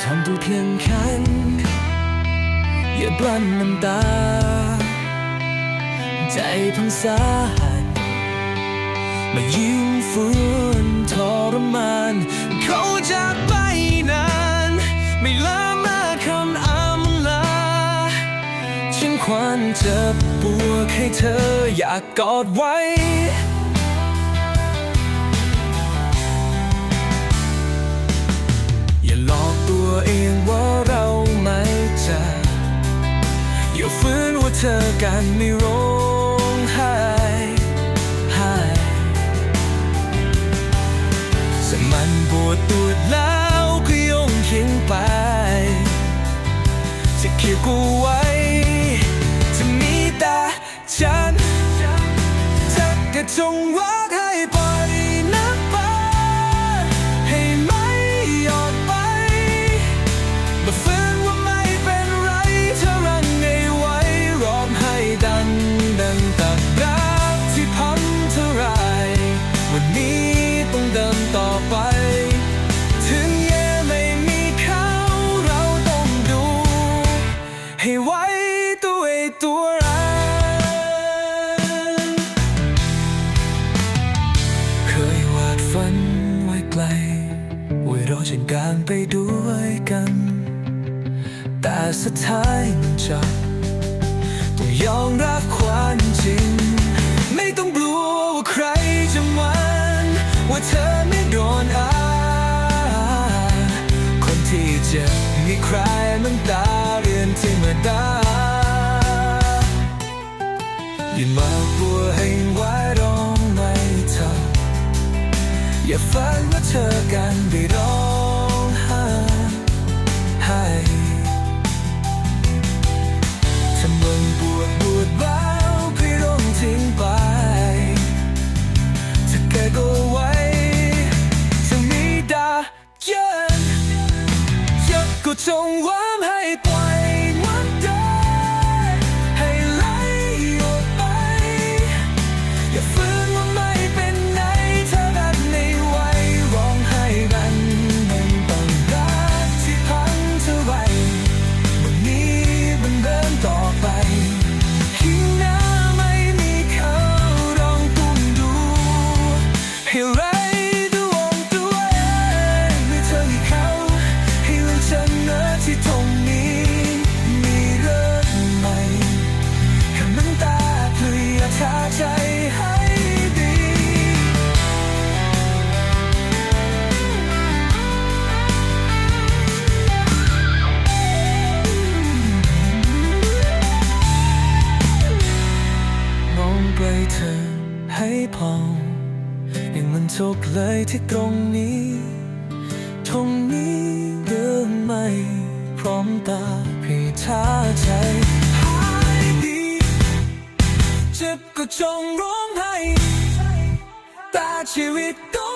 นึ่งคันอย่ากลั้นน้ำตา ใจพังสาหัสมายิ้มฟื้นทรมานเขาจากไปนาน ไม่ละมาคำอำลา ฉันควานจ็บปวดให้เธออยากกอดไว้ อย่าฝืนว่าเธอกันไม่ร้องไห้ไห้แต่มันปวดปวดแล้วก็โยงทิ้งไปจะเคียกูไว้จะมีแต่ฉันเธอก็จงรัก ให้ไว้ตัวเองตัวเราเคยวาดฝันไว้ไกลไว้รอฉันกลางไปด้วยกัน แต่สุดท้ายมันจะต้องยอมรับความจริง ไม่ต้องกลัวว่าใคราเธอกันได้ร้องไห้ไห้ทำมึงปวดปวดบ้าวพี่ร้องทิ้งไปเธอแค่ก็ไว้จะมีดาเยินยากก็จงหวั พอยังมันจบเลยที่ตรงนี้ ตรงนี้เดิมไม่พร้อมตาพี่ท้าใจหายดีเจ็บก็จงร้องไห้แต่ชีวิตก็